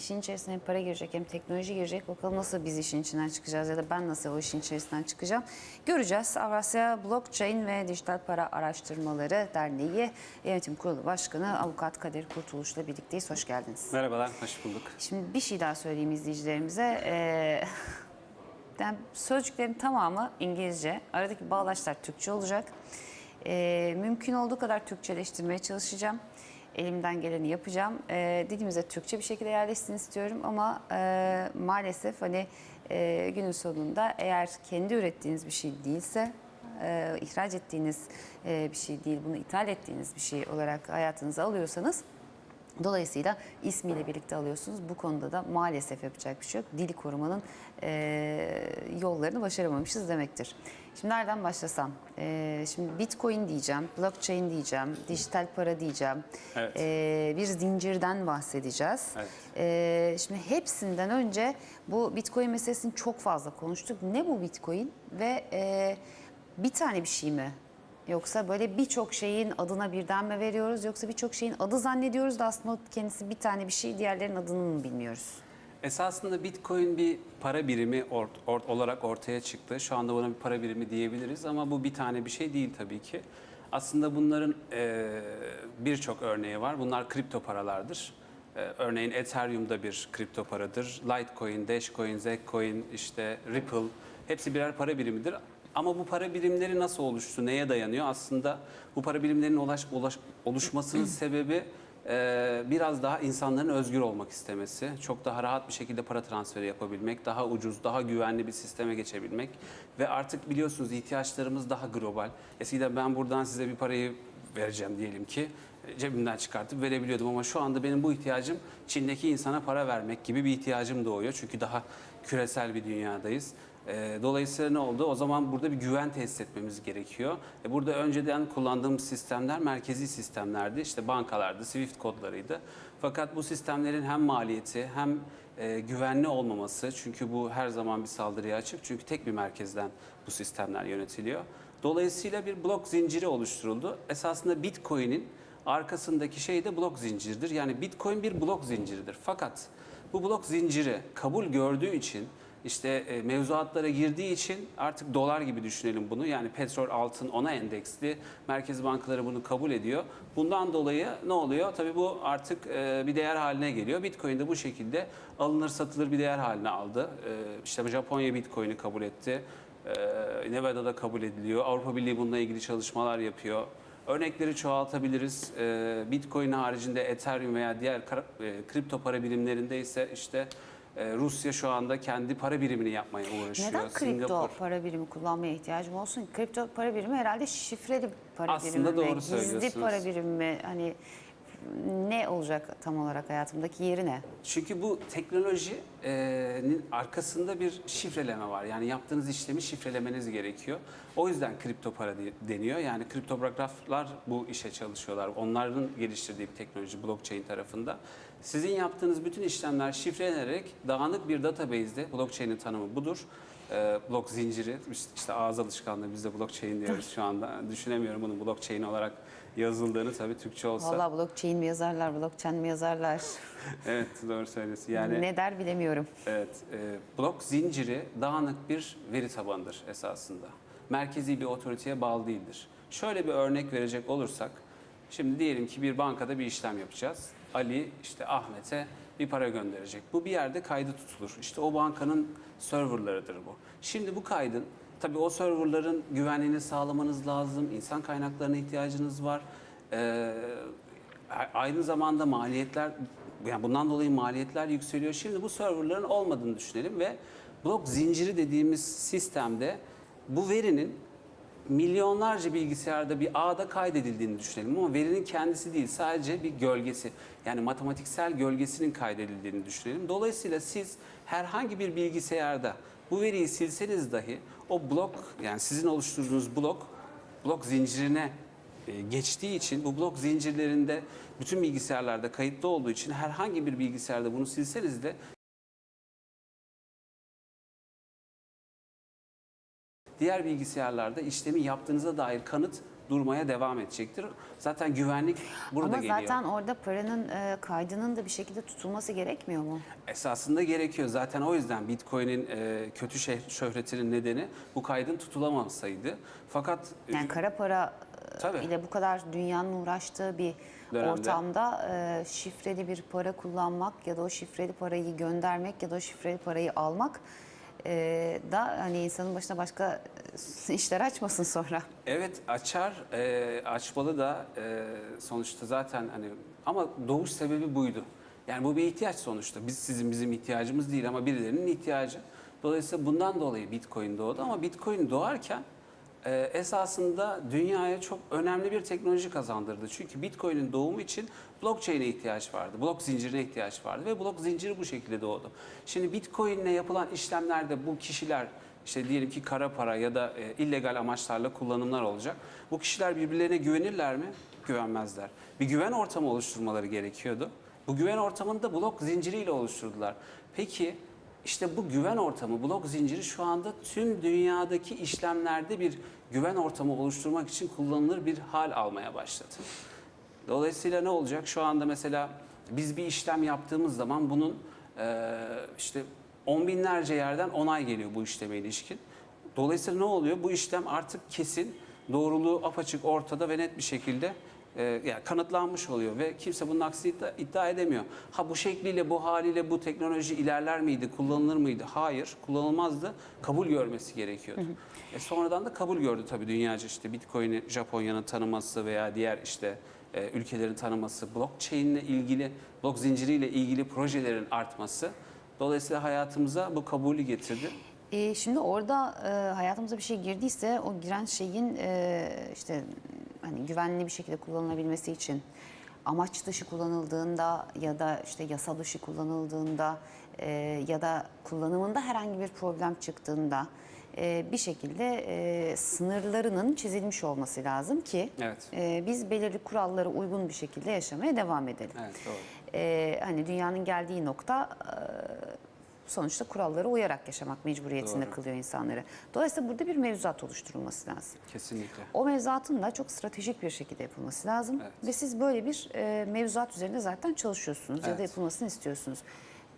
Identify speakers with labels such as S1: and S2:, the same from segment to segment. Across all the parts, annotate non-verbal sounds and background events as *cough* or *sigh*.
S1: işin içerisine hem para girecek hem teknoloji girecek. Bakalım nasıl biz işin içinden çıkacağız ya da ben nasıl o işin içerisinden çıkacağım. Göreceğiz. Avrasya Blockchain ve Dijital Para Araştırmaları Derneği Yönetim Kurulu Başkanı Avukat Kadir Kurtuluş'la birlikteyiz. Hoş geldiniz.
S2: Merhabalar, hoş bulduk.
S1: Şimdi bir şey daha söyleyeyim izleyicilerimize. Ee, *laughs* yani sözcüklerin tamamı İngilizce. Aradaki bağlaçlar Türkçe olacak. Ee, mümkün olduğu kadar Türkçeleştirmeye çalışacağım. Elimden geleni yapacağım. Ee, dilimize Türkçe bir şekilde yerleşsin istiyorum ama e, maalesef hani e, günün sonunda eğer kendi ürettiğiniz bir şey değilse e, ihraç ettiğiniz e, bir şey değil, bunu ithal ettiğiniz bir şey olarak hayatınıza alıyorsanız Dolayısıyla ismiyle birlikte alıyorsunuz. Bu konuda da maalesef yapacak bir şey yok. Dili korumanın e, yollarını başaramamışız demektir. Şimdi nereden başlasam? E, şimdi Bitcoin diyeceğim, blockchain diyeceğim, dijital para diyeceğim.
S2: Evet.
S1: E, bir zincirden bahsedeceğiz.
S2: Evet.
S1: E, şimdi hepsinden önce bu Bitcoin meselesini çok fazla konuştuk. Ne bu Bitcoin ve e, bir tane bir şey mi? Yoksa böyle birçok şeyin adına birden mi veriyoruz yoksa birçok şeyin adı zannediyoruz da aslında kendisi bir tane bir şey diğerlerinin adını mı bilmiyoruz?
S2: Esasında Bitcoin bir para birimi or- or- olarak ortaya çıktı. Şu anda buna bir para birimi diyebiliriz ama bu bir tane bir şey değil tabii ki. Aslında bunların eee, birçok örneği var. Bunlar kripto paralardır. Eee, örneğin Ethereum da bir kripto paradır. Litecoin, Dashcoin, Zcoin, işte Ripple hepsi birer para birimidir. Ama bu para birimleri nasıl oluştu, neye dayanıyor? Aslında bu para birimlerinin ulaş, ulaş- oluşmasının sebebi e, biraz daha insanların özgür olmak istemesi, çok daha rahat bir şekilde para transferi yapabilmek, daha ucuz, daha güvenli bir sisteme geçebilmek ve artık biliyorsunuz ihtiyaçlarımız daha global. Eskiden ben buradan size bir parayı vereceğim diyelim ki e, cebimden çıkartıp verebiliyordum ama şu anda benim bu ihtiyacım Çin'deki insana para vermek gibi bir ihtiyacım doğuyor. Çünkü daha küresel bir dünyadayız. E, Dolayısıyla ne oldu? O zaman burada bir güven tesis etmemiz gerekiyor. E, Burada önceden kullandığımız sistemler merkezi sistemlerdi. İşte bankalardı, Swift kodlarıydı. Fakat bu sistemlerin hem maliyeti hem e, güvenli olmaması çünkü bu her zaman bir saldırıya açık. Çünkü tek bir merkezden bu sistemler yönetiliyor. Dolayısıyla bir blok zinciri oluşturuldu. Esasında Bitcoin'in arkasındaki şey de blok zinciridir. Yani Bitcoin bir blok zinciridir. Fakat bu blok zinciri kabul gördüğü için işte e, mevzuatlara girdiği için artık dolar gibi düşünelim bunu. Yani petrol, altın ona endeksli. Merkez bankaları bunu kabul ediyor. Bundan dolayı ne oluyor? Tabii bu artık e, bir değer haline geliyor. Bitcoin de bu şekilde alınır satılır bir değer haline aldı. E, işte Japonya Bitcoin'i kabul etti. E, Nevada'da kabul ediliyor. Avrupa Birliği bununla ilgili çalışmalar yapıyor. Örnekleri çoğaltabiliriz. Bitcoin haricinde Ethereum veya diğer kripto para birimlerinde ise işte e, Rusya şu anda kendi para birimini yapmaya uğraşıyor.
S1: Neden kripto
S2: Singapur.
S1: para birimi kullanmaya ihtiyacım olsun? Kripto para birimi herhalde şifreli para
S2: Aslında
S1: birimi mi?
S2: doğru
S1: Gizli
S2: söylüyorsunuz.
S1: para birimi mi? Hani ne olacak tam olarak hayatımdaki yeri ne?
S2: Çünkü bu teknolojinin arkasında bir şifreleme var. Yani yaptığınız işlemi şifrelemeniz gerekiyor. O yüzden kripto para de- deniyor. Yani kriptograflar bu işe çalışıyorlar. Onların geliştirdiği bir teknoloji blockchain tarafında. Sizin yaptığınız bütün işlemler şifrelenerek dağınık bir database'de blockchain'in tanımı budur. Ee, blok zinciri, işte- ağız alışkanlığı biz de blockchain diyoruz şu anda. Düşünemiyorum bunun blockchain olarak yazıldığını tabii Türkçe olsa.
S1: Vallahi blockchain mi yazarlar, blockchain mi yazarlar? *laughs*
S2: Evet doğru söylüyorsun. Yani
S1: Ne der bilemiyorum.
S2: Evet, e, blok zinciri dağınık bir veri tabanıdır esasında. Merkezi bir otoriteye bağlı değildir. Şöyle bir örnek verecek olursak, şimdi diyelim ki bir bankada bir işlem yapacağız. Ali işte Ahmet'e bir para gönderecek. Bu bir yerde kaydı tutulur. İşte o bankanın serverlarıdır bu. Şimdi bu kaydın Tabii o serverların güvenliğini sağlamanız lazım. İnsan kaynaklarına ihtiyacınız var. Ee, aynı zamanda maliyetler yani bundan dolayı maliyetler yükseliyor. Şimdi bu serverların olmadığını düşünelim ve blok zinciri dediğimiz sistemde bu verinin milyonlarca bilgisayarda bir ağda kaydedildiğini düşünelim ama verinin kendisi değil sadece bir gölgesi yani matematiksel gölgesinin kaydedildiğini düşünelim. Dolayısıyla siz herhangi bir bilgisayarda bu veriyi silseniz dahi o blok yani sizin oluşturduğunuz blok blok zincirine e, geçtiği için bu blok zincirlerinde bütün bilgisayarlarda kayıtlı olduğu için herhangi bir bilgisayarda bunu silseniz de diğer bilgisayarlarda işlemi yaptığınıza dair kanıt durmaya devam edecektir. Zaten güvenlik burada
S1: Ama
S2: geliyor.
S1: zaten orada paranın e, kaydının da bir şekilde tutulması gerekmiyor mu?
S2: Esasında gerekiyor. Zaten o yüzden Bitcoin'in e, kötü şöhretinin nedeni bu kaydın tutulamamasıydı. Fakat
S1: Yani kara para e,
S2: Tabii.
S1: ile bu kadar dünyanın uğraştığı bir
S2: Dönemde.
S1: ortamda e, şifreli bir para kullanmak ya da o şifreli parayı göndermek ya da o şifreli parayı almak e, da hani insanın başına başka işler açmasın sonra.
S2: Evet açar, e, açmalı da e, sonuçta zaten hani ama doğuş sebebi buydu. Yani bu bir ihtiyaç sonuçta. Biz sizin bizim ihtiyacımız değil ama birilerinin ihtiyacı. Dolayısıyla bundan dolayı Bitcoin doğdu ama Bitcoin doğarken e, esasında dünyaya çok önemli bir teknoloji kazandırdı. Çünkü Bitcoin'in doğumu için blockchain'e ihtiyaç vardı. Blok zincirine ihtiyaç vardı ve blok zinciri bu şekilde doğdu. Şimdi Bitcoin'le yapılan işlemlerde bu kişiler işte diyelim ki kara para ya da e, illegal amaçlarla kullanımlar olacak. Bu kişiler birbirlerine güvenirler mi? Güvenmezler. Bir güven ortamı oluşturmaları gerekiyordu. Bu güven ortamını da blok zinciriyle oluşturdular. Peki işte bu güven ortamı, blok zinciri şu anda tüm dünyadaki işlemlerde bir güven ortamı oluşturmak için kullanılır bir hal almaya başladı. Dolayısıyla ne olacak? Şu anda mesela biz bir işlem yaptığımız zaman bunun eee, işte on binlerce yerden onay geliyor bu işleme ilişkin. Dolayısıyla ne oluyor? Bu işlem artık kesin, doğruluğu apaçık ortada ve net bir şekilde e, yani kanıtlanmış oluyor ve kimse bunun aksini iddia, iddia edemiyor. Ha bu şekliyle, bu haliyle bu teknoloji ilerler miydi, kullanılır mıydı? Hayır, kullanılmazdı. Kabul görmesi gerekiyordu. E sonradan da kabul gördü tabii dünyaca işte Bitcoin'i Japonya'nın tanıması veya diğer işte e, ülkelerin tanıması, blockchain ile ilgili, blok zinciriyle ilgili projelerin artması dolayısıyla hayatımıza bu kabulü getirdi.
S1: E, şimdi orada e, hayatımıza bir şey girdiyse o giren şeyin e, işte hani güvenli bir şekilde kullanılabilmesi için amaç dışı kullanıldığında ya da işte yasa dışı kullanıldığında e, ya da kullanımında herhangi bir problem çıktığında e, bir şekilde e, sınırlarının çizilmiş olması lazım ki
S2: Evet.
S1: e, biz belirli kurallara uygun bir şekilde yaşamaya devam edelim.
S2: Evet doğru.
S1: Ee, hani dünyanın geldiği nokta e, sonuçta kurallara uyarak yaşamak mecburiyetinde
S2: Doğru.
S1: kılıyor insanları. Dolayısıyla burada bir mevzuat oluşturulması lazım.
S2: Kesinlikle.
S1: O mevzuatın da çok stratejik bir şekilde yapılması lazım.
S2: Evet.
S1: Ve siz böyle bir e, mevzuat üzerinde zaten çalışıyorsunuz ya da
S2: Evet.
S1: yapılmasını istiyorsunuz.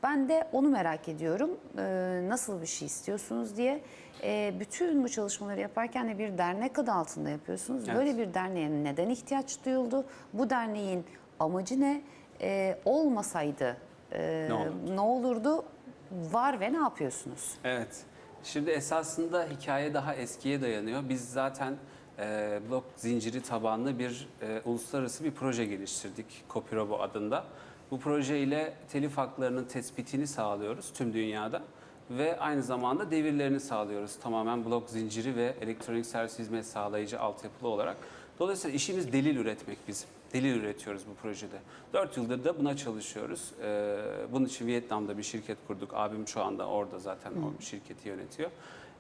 S1: Ben de onu merak ediyorum. E, nasıl bir şey istiyorsunuz diye. E, bütün bu çalışmaları yaparken de bir dernek adı altında yapıyorsunuz.
S2: Evet.
S1: Böyle bir derneğe neden ihtiyaç duyuldu? Bu derneğin amacı ne? E, olmasaydı e,
S2: Ne olurdu?
S1: ne olurdu? Var ve ne yapıyorsunuz?
S2: Evet. Şimdi esasında hikaye daha eskiye dayanıyor. Biz zaten e, blok zinciri tabanlı bir e, uluslararası bir proje geliştirdik Copirobo adında. Bu proje ile telif haklarının tespitini sağlıyoruz tüm dünyada ve aynı zamanda devirlerini sağlıyoruz tamamen blok zinciri ve elektronik servis hizmet sağlayıcı altyapılı olarak. Dolayısıyla işimiz delil üretmek bizim. Delil üretiyoruz bu projede. 4 yıldır da buna çalışıyoruz. Ee, bunun için Vietnam'da bir şirket kurduk. Abim şu anda orada zaten o şirketi yönetiyor.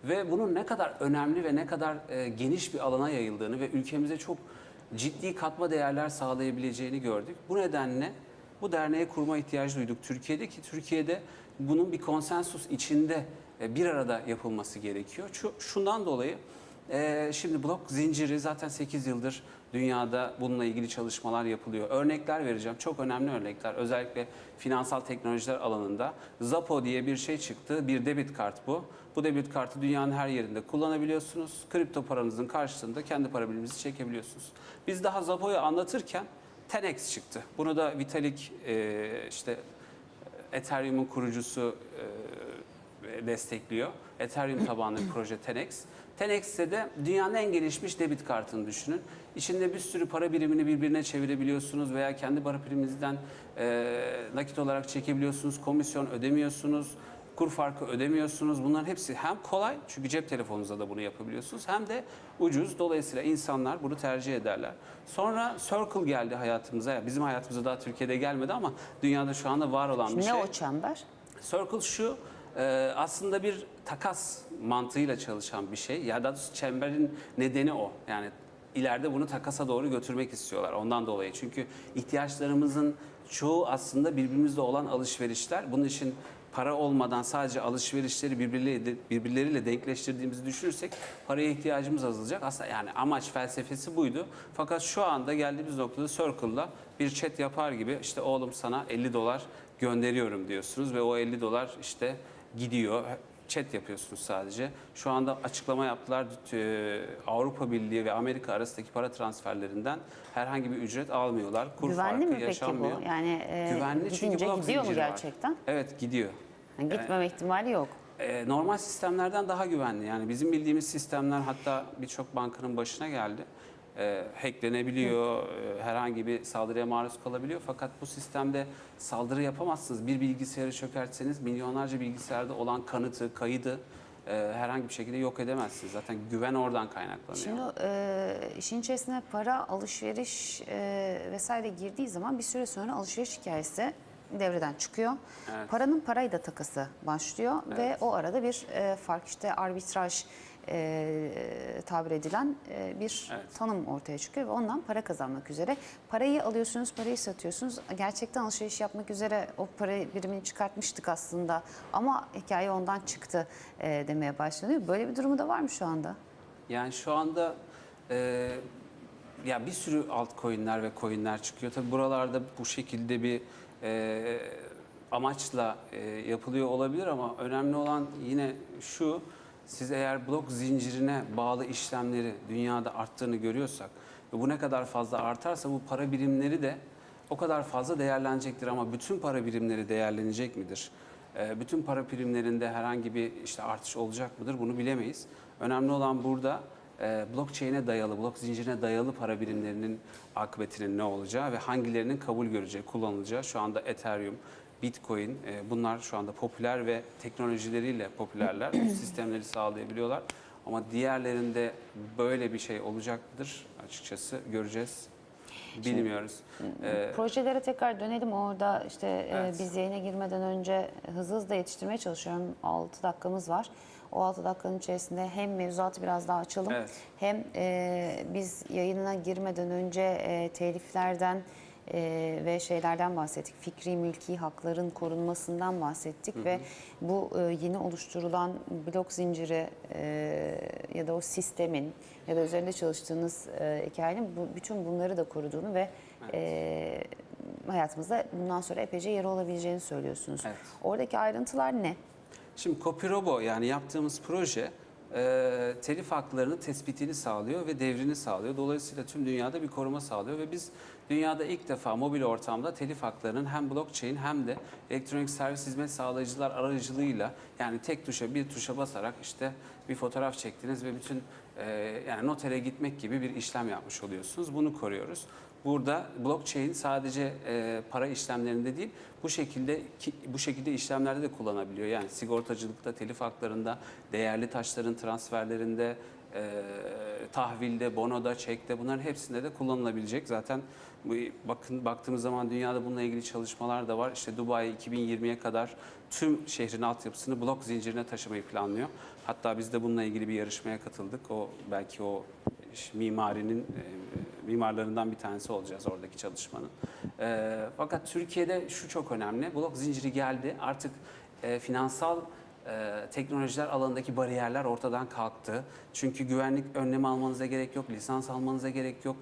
S2: Ve bunun ne kadar önemli ve ne kadar e, geniş bir alana yayıldığını ve ülkemize çok ciddi katma değerler sağlayabileceğini gördük. Bu nedenle bu derneğe kurma ihtiyacı duyduk Türkiye'de ki Türkiye'de bunun bir konsensus içinde e, bir arada yapılması gerekiyor. Şu, şundan dolayı ee, şimdi blok zinciri zaten 8 yıldır dünyada bununla ilgili çalışmalar yapılıyor. Örnekler vereceğim. Çok önemli örnekler. Özellikle finansal teknolojiler alanında. Zapo diye bir şey çıktı. Bir debit kart bu. Bu debit kartı dünyanın her yerinde kullanabiliyorsunuz. Kripto paranızın karşılığında kendi para biriminizi çekebiliyorsunuz. Biz daha Zapo'yu anlatırken Tenex çıktı. Bunu da Vitalik e, işte Ethereum'un kurucusu e, destekliyor. Ethereum tabanlı proje Tenex. Tenex'te de dünyanın en gelişmiş debit kartını düşünün. İçinde bir sürü para birimini birbirine çevirebiliyorsunuz veya kendi para biriminizden e, nakit olarak çekebiliyorsunuz. Komisyon ödemiyorsunuz. Kur farkı ödemiyorsunuz. Bunların hepsi hem kolay çünkü cep telefonunuzda da bunu yapabiliyorsunuz hem de ucuz. Dolayısıyla insanlar bunu tercih ederler. Sonra Circle geldi hayatımıza. Ya Bizim hayatımıza daha Türkiye'de gelmedi ama dünyada şu anda var olan bir
S1: Ne
S2: şey.
S1: o çember?
S2: Circle şu e, aslında bir takas mantığıyla çalışan bir şey. Ya da çemberin nedeni o. Yani ileride bunu takasa doğru götürmek istiyorlar ondan dolayı. Çünkü ihtiyaçlarımızın çoğu aslında birbirimizle olan alışverişler. Bunun için para olmadan sadece alışverişleri birbirleriyle, birbirleriyle denkleştirdiğimizi düşünürsek paraya ihtiyacımız azalacak. Aslında yani amaç felsefesi buydu. Fakat şu anda geldiğimiz noktada Circle'la bir chat yapar gibi işte oğlum sana 50 dolar gönderiyorum diyorsunuz ve o 50 dolar işte gidiyor. Chat yapıyorsunuz sadece. Şu anda açıklama yaptılar. Ee, Avrupa Birliği ve Amerika arasındaki para transferlerinden herhangi bir ücret almıyorlar. Kur
S1: Güvenli
S2: farkı
S1: mi peki
S2: yaşanmıyor.
S1: bu? Yani e,
S2: Güvenli çünkü blok
S1: gidiyor mu
S2: zinciri var.
S1: gerçekten?
S2: Evet gidiyor.
S1: Yani gitmeme ihtimali yok.
S2: Ee, normal sistemlerden daha güvenli. Yani bizim bildiğimiz sistemler hatta birçok bankanın başına geldi. Ee, hacklenebiliyor, e, herhangi bir saldırıya maruz kalabiliyor. Fakat bu sistemde saldırı yapamazsınız. Bir bilgisayarı çökertseniz milyonlarca bilgisayarda olan kanıtı, kaydı e, herhangi bir şekilde yok edemezsiniz. Zaten güven oradan kaynaklanıyor.
S1: Şimdi e, işin içerisine para, alışveriş e, vesaire girdiği zaman bir süre sonra alışveriş hikayesi devreden çıkıyor.
S2: Evet.
S1: Paranın parayla takası başlıyor ve
S2: Evet.
S1: o arada bir e, fark işte arbitraj e, tabir edilen e, bir
S2: Evet.
S1: tanım ortaya çıkıyor ve ondan para kazanmak üzere. Parayı alıyorsunuz, parayı satıyorsunuz. Gerçekten alışveriş yapmak üzere o para birimini çıkartmıştık aslında ama hikaye ondan çıktı e, demeye başlanıyor. Böyle bir durumu da var mı şu anda?
S2: Yani şu anda e, ya bir sürü altcoin'ler ve coin'ler çıkıyor. Tabii buralarda bu şekilde bir e, amaçla e, yapılıyor olabilir ama önemli olan yine şu siz eğer blok zincirine bağlı işlemleri dünyada arttığını görüyorsak ve bu ne kadar fazla artarsa bu para birimleri de o kadar fazla değerlenecektir ama bütün para birimleri değerlenecek midir? Ee, Bütün para birimlerinde herhangi bir işte artış olacak mıdır bunu bilemeyiz. Önemli olan burada e, blockchain'e dayalı, blok zincirine dayalı para birimlerinin akıbetinin ne olacağı ve hangilerinin kabul göreceği, kullanılacağı. Şu anda Ethereum, Bitcoin e, bunlar şu anda popüler ve teknolojileriyle popülerler. *clears throat* Sistemleri sağlayabiliyorlar. Ama diğerlerinde böyle bir şey olacak mıdır? Açıkçası göreceğiz. Bilmiyoruz. Ee,
S1: Projelere tekrar dönelim. Orada işte e,
S2: Evet.
S1: biz yayına girmeden önce hızlı hızlı yetiştirmeye çalışıyorum. 6 dakikamız var. O 6 dakikanın içerisinde hem mevzuatı biraz daha açalım
S2: Evet.
S1: hem e, biz yayına girmeden önce e, teliflerden e, ve şeylerden bahsettik. Fikri mülki hakların korunmasından bahsettik ve bu e, yeni oluşturulan blok zinciri e, ya da o sistemin ya da üzerinde çalıştığınız e, hikayenin bu, bütün bunları da koruduğunu ve e, hayatımızda bundan sonra epeyce yeri olabileceğini söylüyorsunuz.
S2: Evet.
S1: Oradaki ayrıntılar ne?
S2: Şimdi Copirobo yani yaptığımız proje e, telif haklarının tespitini sağlıyor ve devrini sağlıyor. Dolayısıyla tüm dünyada bir koruma sağlıyor ve biz dünyada ilk defa mobil ortamda telif haklarının hem blockchain hem de elektronik servis hizmet sağlayıcılar aracılığıyla yani tek tuşa bir tuşa basarak işte bir fotoğraf çektiniz ve bütün e, yani notere gitmek gibi bir işlem yapmış oluyorsunuz. Bunu koruyoruz. Burada blockchain sadece e, para işlemlerinde değil, bu şekilde ki, bu şekilde işlemlerde de kullanabiliyor. Yani sigortacılıkta, telif haklarında, değerli taşların transferlerinde, e, tahvilde, bonoda, çekte bunların hepsinde de kullanılabilecek. Zaten bu, bakın baktığımız zaman dünyada bununla ilgili çalışmalar da var. İşte Dubai 2020'ye kadar tüm şehrin altyapısını blok zincirine taşımayı planlıyor. Hatta biz de bununla ilgili bir yarışmaya katıldık. O belki o mimarinin e, mimarlarından bir tanesi olacağız oradaki çalışmanın. E, fakat Türkiye'de şu çok önemli. Blok zinciri geldi. Artık e, finansal teknolojiler alanındaki bariyerler ortadan kalktı. Çünkü güvenlik önlemi almanıza gerek yok, lisans almanıza gerek yok.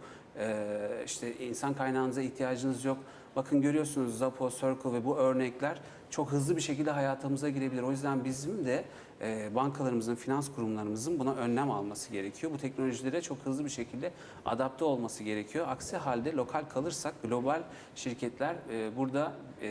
S2: İşte insan kaynağınıza ihtiyacınız yok. Bakın görüyorsunuz Zapo, Circle ve bu örnekler çok hızlı bir şekilde hayatımıza girebilir. O yüzden bizim de e, bankalarımızın, finans kurumlarımızın buna önlem alması gerekiyor. Bu teknolojilere çok hızlı bir şekilde adapte olması gerekiyor. Aksi halde lokal kalırsak global şirketler e, burada e,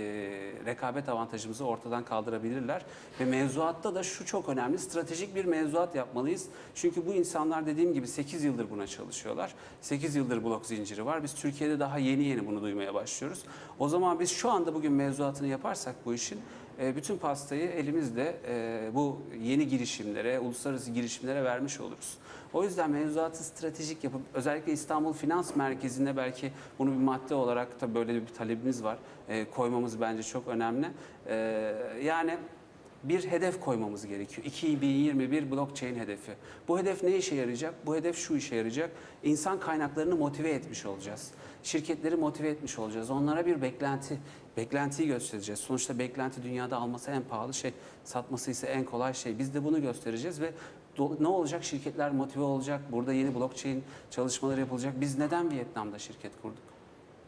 S2: rekabet avantajımızı ortadan kaldırabilirler. Ve mevzuatta da şu çok önemli, stratejik bir mevzuat yapmalıyız. Çünkü bu insanlar dediğim gibi 8 yıldır buna çalışıyorlar. 8 yıldır blok zinciri var. Biz Türkiye'de daha yeni yeni bunu duymaya başlıyoruz. O zaman biz şu anda bugün mevzuatını yaparsak bu işin bütün pastayı elimizde e, bu yeni girişimlere, uluslararası girişimlere vermiş oluruz. O yüzden mevzuatı stratejik yapıp özellikle İstanbul Finans Merkezi'nde belki bunu bir madde olarak da böyle bir talebimiz var. E, koymamız bence çok önemli. E, yani bir hedef koymamız gerekiyor. 2021 blockchain hedefi. Bu hedef ne işe yarayacak? Bu hedef şu işe yarayacak. İnsan kaynaklarını motive etmiş olacağız. Şirketleri motive etmiş olacağız. Onlara bir beklenti Beklentiyi göstereceğiz. Sonuçta beklenti dünyada alması en pahalı şey, satması ise en kolay şey. Biz de bunu göstereceğiz ve ne olacak? Şirketler motive olacak. Burada yeni blockchain çalışmaları yapılacak. Biz neden Vietnam'da şirket kurduk?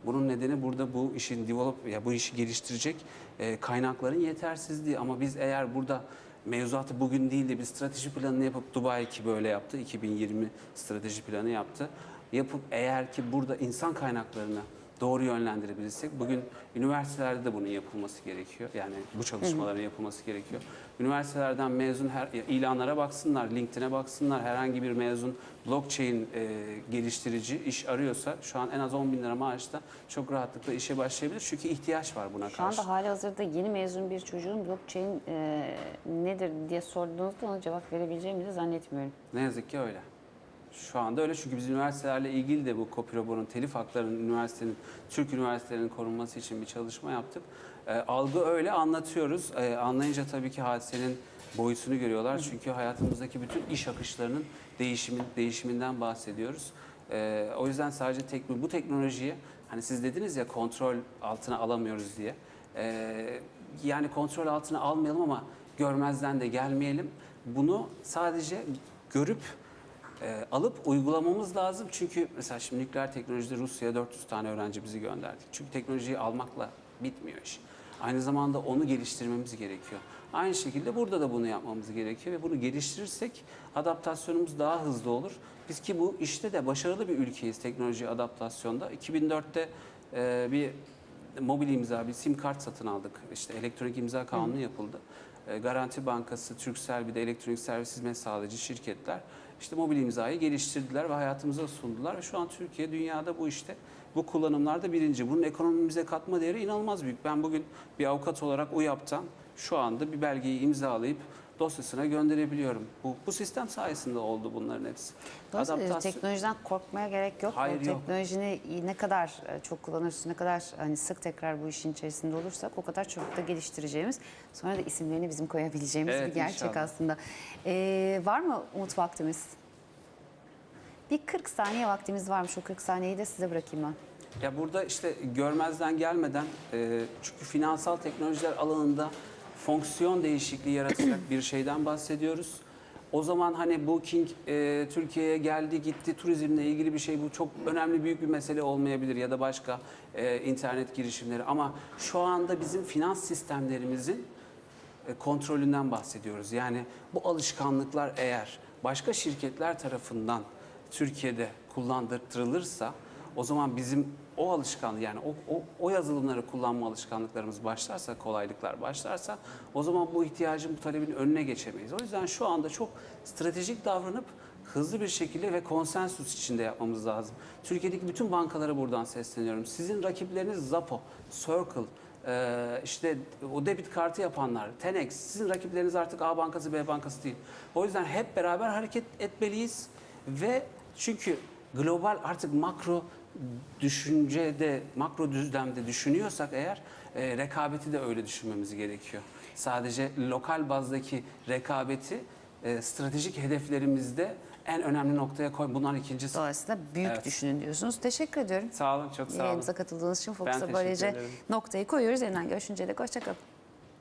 S2: Bunun nedeni burada bu işin develop ya bu işi geliştirecek e, kaynakların yetersizliği ama biz eğer burada mevzuatı bugün değil de bir strateji planını yapıp Dubai ki böyle yaptı 2020 strateji planı yaptı. Yapıp eğer ki burada insan kaynaklarını doğru yönlendirebilirsek bugün üniversitelerde de bunun yapılması gerekiyor. Yani bu çalışmaların yapılması gerekiyor. Üniversitelerden mezun her ilanlara baksınlar, LinkedIn'e baksınlar. Herhangi bir mezun blockchain e, geliştirici iş arıyorsa şu an en az 10 bin lira maaşta çok rahatlıkla işe başlayabilir. Çünkü ihtiyaç var buna
S1: Şu
S2: karşı.
S1: anda hali hazırda yeni mezun bir çocuğun blockchain e, nedir diye sorduğunuzda ona cevap verebileceğimi de zannetmiyorum.
S2: Ne yazık ki öyle. Şu anda öyle çünkü biz üniversitelerle ilgili de bu Copyrobot'un telif haklarının üniversitenin, Türk üniversitelerinin korunması için bir çalışma yaptık. Ee, algı öyle anlatıyoruz. Ee, anlayınca tabii ki hadisenin boyutunu görüyorlar. Çünkü hayatımızdaki bütün iş akışlarının değişimin, değişiminden bahsediyoruz. Ee, o yüzden sadece tekno, bu teknolojiyi hani siz dediniz ya kontrol altına alamıyoruz diye. Ee, yani kontrol altına almayalım ama görmezden de gelmeyelim. Bunu sadece görüp e, alıp uygulamamız lazım. Çünkü mesela şimdi nükleer teknolojide Rusya'ya 400 tane öğrenci bizi gönderdik. Çünkü teknolojiyi almakla bitmiyor iş. Aynı zamanda onu geliştirmemiz gerekiyor. Aynı şekilde burada da bunu yapmamız gerekiyor ve bunu geliştirirsek adaptasyonumuz daha hızlı olur. Biz ki bu işte de başarılı bir ülkeyiz teknoloji adaptasyonda. 2004'te e, bir mobil imza, bir sim kart satın aldık. İşte elektronik imza kanunu yapıldı. E, Garanti Bankası, Turkcell bir de elektronik servis hizmet sağlayıcı şirketler işte mobil imzayı geliştirdiler ve hayatımıza sundular. Ve şu an Türkiye dünyada bu işte bu kullanımlarda birinci. Bunun ekonomimize katma değeri inanılmaz büyük. Ben bugün bir avukat olarak UYAP'tan şu anda bir belgeyi imzalayıp dosyasına gönderebiliyorum. Bu, bu sistem sayesinde oldu bunların hepsi.
S1: Dolayısıyla
S2: Adaptasyon-
S1: teknolojiden korkmaya gerek yok.
S2: Hayır,
S1: o
S2: yok.
S1: teknolojini ne kadar e, çok kullanırız, ne kadar hani sık tekrar bu işin içerisinde olursak o kadar çok da geliştireceğimiz, sonra da isimlerini bizim koyabileceğimiz
S2: Evet,
S1: bir gerçek
S2: inşallah.
S1: aslında. Ee, var mı Umut vaktimiz? Bir 40 saniye vaktimiz varmış. O 40 saniyeyi de size bırakayım ben.
S2: Ya burada işte görmezden gelmeden e, çünkü finansal teknolojiler alanında fonksiyon değişikliği yaratacak bir şeyden bahsediyoruz. O zaman hani Booking e, Türkiye'ye geldi gitti turizmle ilgili bir şey bu çok önemli büyük bir mesele olmayabilir ya da başka e, internet girişimleri ama şu anda bizim finans sistemlerimizin e, kontrolünden bahsediyoruz. Yani bu alışkanlıklar eğer başka şirketler tarafından Türkiye'de kullandırılırsa o zaman bizim o alışkanlık yani o, o, o yazılımları kullanma alışkanlıklarımız başlarsa, kolaylıklar başlarsa o zaman bu ihtiyacın, bu talebin önüne geçemeyiz. O yüzden şu anda çok stratejik davranıp hızlı bir şekilde ve konsensus içinde yapmamız lazım. Türkiye'deki bütün bankalara buradan sesleniyorum. Sizin rakipleriniz Zapo, Circle, ee, işte o debit kartı yapanlar, Tenex, sizin rakipleriniz artık A bankası, B bankası değil. O yüzden hep beraber hareket etmeliyiz ve çünkü global artık makro düşüncede, makro düzlemde düşünüyorsak eğer e, rekabeti de öyle düşünmemiz gerekiyor. Sadece lokal bazdaki rekabeti e, stratejik hedeflerimizde en önemli noktaya koy. Bunlar ikincisi.
S1: Dolayısıyla büyük
S2: Evet.
S1: düşünün diyorsunuz. Teşekkür ediyorum.
S2: Sağ olun, çok sağ olun.
S1: Yayınımıza katıldığınız için Fokus'a böylece
S2: ederim.
S1: noktayı koyuyoruz. Yeniden görüşünceye dek hoşçakalın.